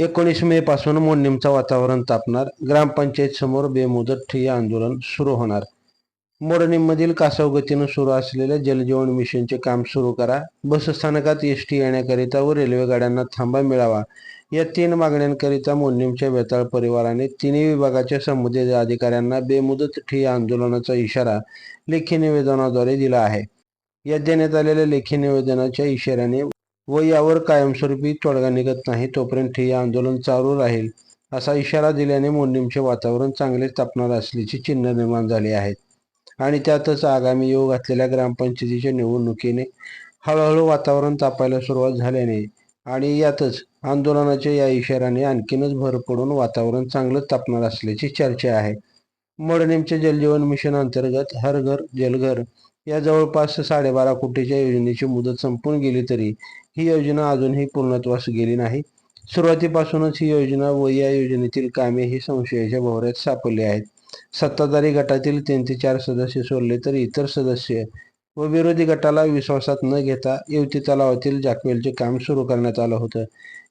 एकोणीस मे पासून मोडणीमचं वातावरण तापणार. ग्रामपंचायत समोर बेमुदत ठिय्या आंदोलन सुरू होणार. मोडणीमधील कासवगतीनं सुरू असलेल्या जलजीवन मिशनचे काम सुरू करा. बसस्थानकात एस टी येण्याकरिता व रेल्वे गाड्यांना थांबा मिळावा. या तीन मागण्यांकरिता मोडणीमच्या बेताळ परिवाराने तिन्ही विभागाच्या संबंधित अधिकाऱ्यांना बेमुदत ठिय्या आंदोलनाचा इशारा लेखी निवेदनाद्वारे दिला आहे. या देण्यात आलेल्या लेखी निवेदनाच्या इशाऱ्याने व यावर कायमस्वरूपी तोडगा निघत नाही तोपर्यंत हे आंदोलन चालू राहील असा इशारा दिल्याने मोडणीमचे वातावरण चांगले तापणार असल्याची चिन्ह निर्माण झाली आहेत. आणि त्यातच आगामी येऊ घातलेल्या ग्रामपंचायतीच्या निवडणुकीने हळूहळू वातावरण तापायला सुरुवात झाल्याने आणि यातच आंदोलनाच्या या इशाऱ्याने आणखीनच भर पडून वातावरण चांगलंच तापणार असल्याची चर्चा आहे. मोडणीमच्या जलजीवन मिशन अंतर्गत हर घर जलघर या जवळपास साडेबारा कोटीच्या योजनेची मुदत संपून गेली तरी ही योजना अजूनही पूर्णत्वास गेली नाही. सुरुवातीपासूनच ही योजना व या योजनेतील कामे ही संशयाच्या भोवऱ्यात सापडली आहेत. सत्ताधारी गटातील तीन ते चार सदस्य सोडले तर इतर सदस्य व विरोधी गटाला विश्वासात न घेता युवती तलावातील जॅकवेलचे काम सुरू करण्यात आलं होतं.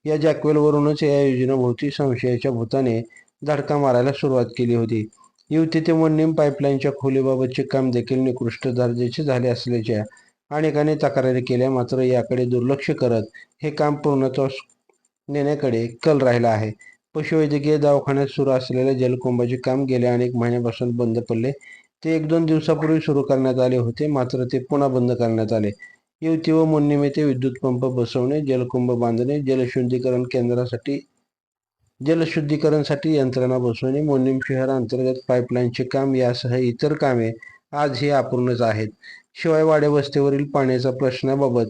या जॅकवेलवरूनच या योजनेभोवती संशयाच्या भूताने धडका मारायला सुरुवात केली होती. युवती ते निम पाईपलाईनच्या खोलीबाबतचे काम देखील निकृष्ट दर्जाचे झाले असल्याच्या अनेकांनी तक्रारी केल्या मात्र याकडे दुर्लक्ष करत हे काम पूर्णत्वास नेण्याकडे कल राहिला आहे. पशुवैद्यकीय दवाखान्यात सुरू असलेल्या जलकुंभाचे काम गेल्या अनेक महिन्यापासून बंद पडले. ते एक दोन दिवसापूर्वी सुरू करण्यात आले होते मात्र ते पुन्हा बंद करण्यात आले. युवती व मुन्निमे ते विद्युत पंप बसवणे जलकुंभ बांधणे जलशुद्धीकरण केंद्रासाठी जलशुद्धीकरणसाठी यंत्रणा बसवणे मोनिम शहर अंतर्गत पाईपलाईनचे काम यासह इतर कामे आजही अपूर्णच आहेत. शिवाय वाडे पाण्याच्या प्रश्नाबाबत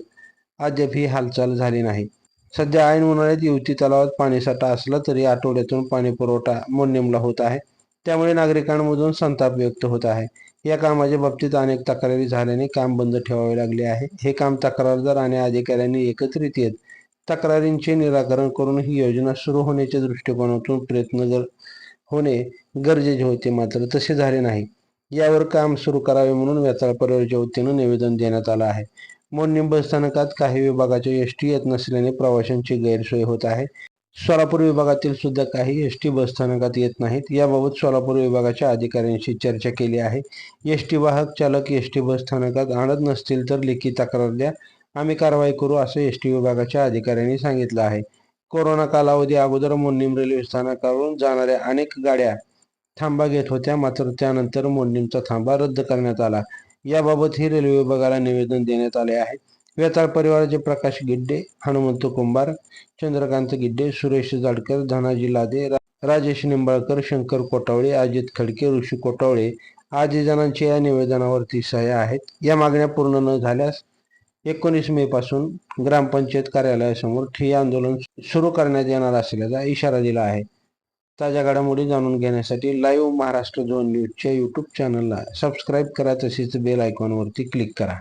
अद्याप ही हालचाल झाली नाही. सध्या ऐन उन्हाळ्यात युवती तलावात पाणीसाठा असला तरी आठवड्यातून पाणी पुरवठा मोन्यमला होत आहे. त्यामुळे नागरिकांमधून संताप व्यक्त होत आहे. या कामाच्या बाबतीत अनेक तक्रारी झाल्याने काम बंद ठेवावे लागले आहे. हे काम तक्रारदार आणि अधिकाऱ्यांनी एकत्रित येत तक्रारींचे निराकरण करून ही योजना सुरू होण्याच्या दृष्टिकोनातून प्रयत्न होणे गरजेचे होते मात्र तसे झाले नाही. यावर काम सुरू करावे म्हणून वेताळ परिवाराच्या वतीनं निवेदन देण्यात आलं आहे. मोडणीम बस स्थानकात काही विभागाच्या एस टी येत नसल्याने प्रवाशांची गैरसोय होत आहे. सोलापूर विभागातील सुद्धा काही एस टी बस स्थानकात येत नाहीत. याबाबत सोलापूर विभागाच्या अधिकाऱ्यांशी चर्चा केली आहे. एस टी वाहक चालक एस टी बस स्थानकात आणत नसतील तर लेखी तक्रार द्या. आम्ही कारवाई करू असं एस टी विभागाच्या अधिकाऱ्यांनी सांगितलं आहे. कोरोना कालावधी अगोदर मोन्नीम रेल्वे स्थानकावरून जाणाऱ्या अनेक गाड्या थांबा घेत होत्या मात्र त्यानंतर मोन्नीमचा थांबा रद्द करण्यात आला. याबाबत ही रेल्वे विभागाला निवेदन देण्यात आले आहे. वेताळ परिवाराचे प्रकाश गिड्डे हनुमंत कुंभार चंद्रकांत गिड्डे सुरेश जाडकर धनाजी लादे राजेश निंबाळकर शंकर कोटावळे अजित खडके ऋषी कोटावळे आदी जणांच्या या निवेदनावरती सह्या आहेत. या मागण्या पूर्ण न झाल्यास एकोणीस मे पासून ग्रामपंचायत कार्यालयासमोर ठिय्या आंदोलन सुरू करण्यात येणार असल्याचा इशारा दिला आहे. ताज्या घडामोडी जाणून घेण्यासाठी लाईव्ह महाराष्ट्र झोन न्यूजच्या यूट्यूब चॅनलला सबस्क्राईब करा तसेच बेल आयकॉनवरती क्लिक करा.